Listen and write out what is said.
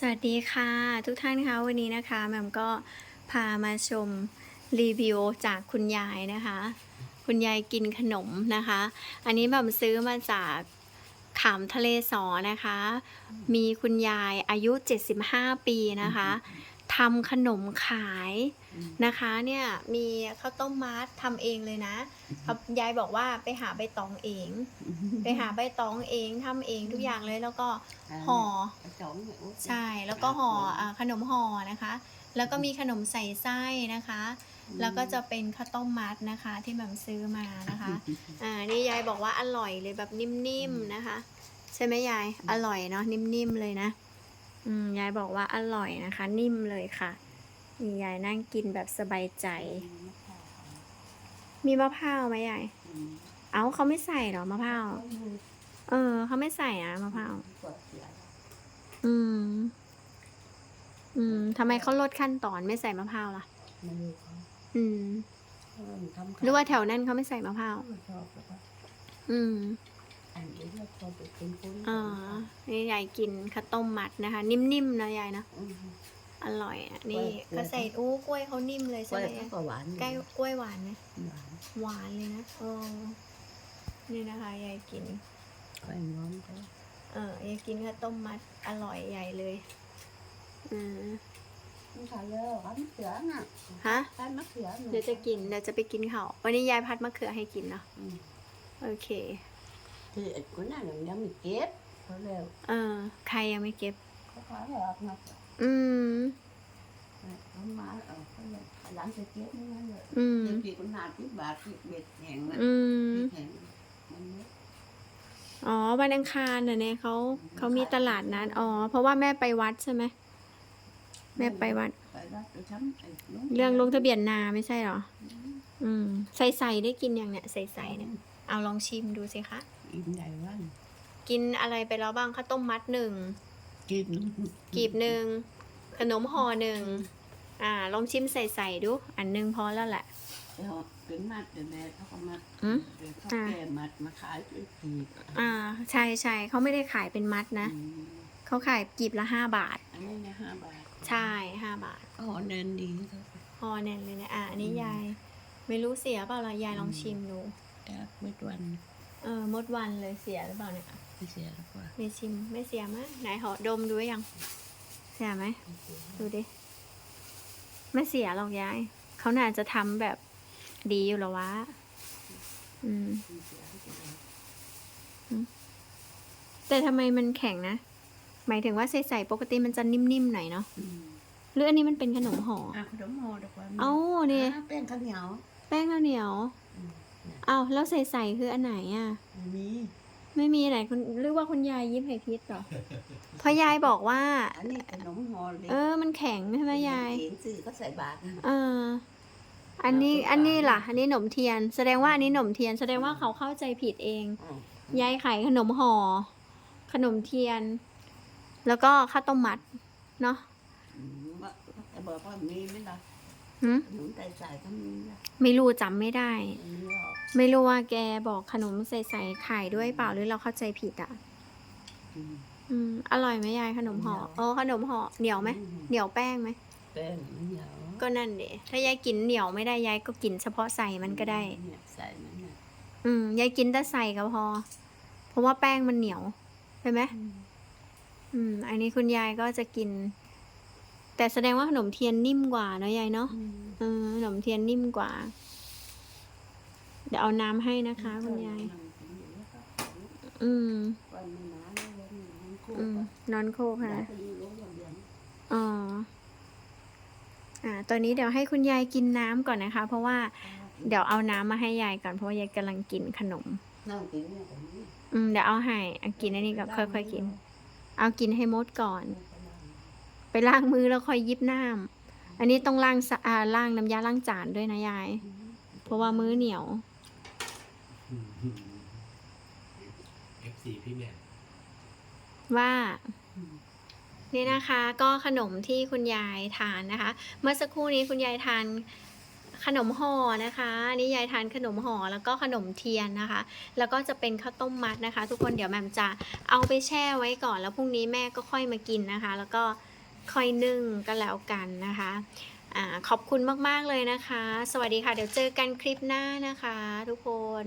สวัสดีค่ะทุกท่านคะวันนี้นะคะแหม่มก็พามาชมรีวิวจากคุณยายนะคะ คุณยายกินขนมนะคะ อันนี้แหม่มซื้อมาจากขามทะเลสอนะคะ มีคุณยายอายุ 75 ปีนะคะทำขนมขาย นะคะเนี่ยมีข้าวต้มมัดทำเองเลยนะครับยายบอกว่าไปหาใบตองเอง ไปหาใบตองเองทำเองทุกอย่างเลยแล้วก็ห่อใช่แล้วก็ห่ออ่าขนมห่อนะคะ แล้วก็มีขนมใส่ไส้นะคะ แล้วก็จะเป็นข้าวต้มมัดนะคะที่แหม่มซื้อมานะคะอ่านี่ยายบอกว่าอร่อยเลยแบบนิ่มๆนะคะ ใช่ไหมยายอร่อยเนาะนิ่มๆเลยนะอืมยายบอกว่าอร่อยนะคะ นิ่มเลยค่ะ นี่ยายนั่งกินแบบสบายใจ มีมะพร้าวไหมยาย เอ้าเขาไม่ใส่เหรอมะพร้าว เออ เขาไม่ใส่อะมะพร้าว อืม อืมทำไมเขาลดขั้นตอนไม่ใส่มะพร้าวล่ะ อืม หรือว่าแถวนั้นเขาไม่ใส่มะพร้าว อืมอ๋อนี่ยายกินข้าวต้มมัดนะคะ นิ่มๆนะยายนะ อร่อยอะนี่กล้วยเขาใส่อู้กล้วยเขานิ่มเลยกใช่ล้วยไหมก็หวานใกล้กล้วยหวานไหมหวานหวานเลยนะเออนี่นะคะยายกิน กล้วยง้อมก็เออยายกินข้าวต้มมัดอร่อยใหญ่เลยอืมไม่ใช่เลยหวานมะเขือน่ะฮะ ใช่มะเขือเดี๋ยวจะกินเดี๋ยวจะไปกินเขาววันนี้ยายพัดมะเขือให้กินเนาะอืมโอเคที่ไอ้คนนั้นยังไม่เก็บเขาเร็วเออใครยังไม่เก็บเขาขายออกมา อืมเขามาเอาเขาเลยหลังจะเก็บนี่นั่นเลยอืมเดี๋ยวกี่คนหนาที่บาทที่เบ็ดแข็งนะอืมแข็งมันไม่อ๋อ วันอังคารน่ะเนี่ยเขาเขามีตลาดนัด อ๋อ เพราะว่าแม่ไปวัดใช่ไหม แม่ไปวัด ไปวัดไปทำไอ้นู้นเรื่องลงทะเบียนนาไม่ใช่เหรอ อืม ใส่ใส่ได้กินอย่างเนี้ยใส่ใส่เนี่ย เอาลองชิมดูสิคะกินใหญ่วันกินอะไรไปแล้วบ้างข้าวต้มมัดหนึ่ง กินกีบหนึ่งขนมห่อหนึ่งอ่าลองชิมใส่ใส่ดู อันหนึงพอแล้วแหละ แล้วเป็นมัดเดี๋ยวแม่เขาก็มาอืม เดี๋ยวเขาอ่าแก่มัดมาขายด้วยทีอ่าใช่ใช่เขาไม่ได้ขายเป็นมัดนะ อืมเขาขายกีบละห้าบาท อันนี้นะห้าบาทใช่ห้าบาทก็เนินดีเขาพอแน่นเลยนะอะอันนี้ยาย ไม่รู้เสียเปล่าล่ะยายลองชิมดูแต่ไม่ตวันเออมดวันเลยเสียหรือเปล่าเนี่ย ไม่เสียแล้วกว่าไม่ชิมไม่เสียมั้ยไหนหอดมดูยัง เสียไหมไม่เสียดูดิไม่เสียหรอกยายเขาน่าจะทำแบบดีอยู่แล้ววะอืมไม่เสียไม่เสียแต่ทำไมมันแข็งนะ หมายถึงว่าใส่ๆปกติมันจะนิ่มๆหน่อยเนาะอืมหรืออันนี้มันเป็นขนมห่ออะขนมห่อดีกว่าเอ้าเนี่ยอะแป้งข้าวเหนียว แป้งข้าวเหนียวอืมเนี่ยเอ้าแล้วใส่ๆคืออันไหนอะไม่มี ไม่มีไหนคุณหรือว่าคุณยายยิ้มให้พิษเหรอเพราะยายบอกว่า อันนี้ขนมห่อเลยเออ มันแข็งใช่ไหมยายเขีนสื่อก็ใส่บาตรนะ เออ อันนี้อันนี้ล่ะ อันนี้หนมเทียน แสดงว่าอันนี้หนมเทียน แสดงว่าเขาเข้าใจผิดเองอะยายขายขนมห่อ ขนมเทียน แล้วก็ข้าวต้มมัด เนาะ อืมว่าแต่บอกว่ามีไหมล่ะ หึขนมใส่ใส่ก็มีนะไม่รู้จำไม่ได้ไม่มีหรอกไม่รู้ว่าแกบอกขนมใส่ๆขายด้วยเปล่าหรือเราเข้าใจผิดอะ อืม อืม อร่อยไหมยายขนมห่อเออขนมห่อเหนียวไหมอืเหนียวแป้งไหมแป้งเหนียวก็นั่นเดถ้ายายกินเหนียวไม่ได้ยายก็กินเฉพาะใส่มันก็ได้ เนี่ยใส่มันเนี่ยอืมยายกินแต่ใส่ก็พอ เพราะว่าแป้งมันเหนียวใช่ไหมอืม อันนี้คุณยายก็จะกิน แต่แสดงว่าขนมเทียนนิ่มกว่าเนอะยายเนาะอืมเออขนมเทียนนิ่มกว่า เดี๋ยวเอาน้ำให้นะคะ คุณยาย อืมวันนี้นะวันนี้มันคู่อืมกันนอนโคกยาค่ะยก็อยู่โรงพยาบาลอ๋อ อ่า ตอนนี้เดี๋ยวให้คุณยายกินน้ำก่อนนะคะ เพราะว่าเดี๋ยวเอาน้ำมาให้ยายก่อนเพราะว่ายายกำลังกินขนมนั่งกินเนี่ยผมนี่อืม เดี๋ยวเอาให้เอากินอันนี้ก็ค่อยๆกิน เอากินให้หมดก่อนไป ล้างมือแล้วค่อยยิบน้ำอันนี้ต้องล้างสะอ่าล้างน้ำยาล้างจานด้วยนะยาย เพราะว่ามือเหนียวเอฟซีพี่แหม่มว่า นี่นะคะก็ขนมที่คุณยายทานนะคะ เมื่อสักครู่นี้คุณยายทานขนมห่อนะคะอันนี่ยายทานขนมห่อแล้วก็ขนมเทียนนะคะ แล้วก็จะเป็นข้าวต้มมัดนะคะ ทุกคนเดี๋ยวแหม่มจะเอาไปแช่ไว้ก่อน แล้วพรุ่งนี้แม่ก็ค่อยมากินนะคะ แล้วก็ ค่อยนึ่งก็แล้วกันนะคะอขอบคุณมาก ๆ เลยนะคะ สวัสดีค่ะ เดี๋ยวเจอกันคลิปหน้านะคะ ทุกคน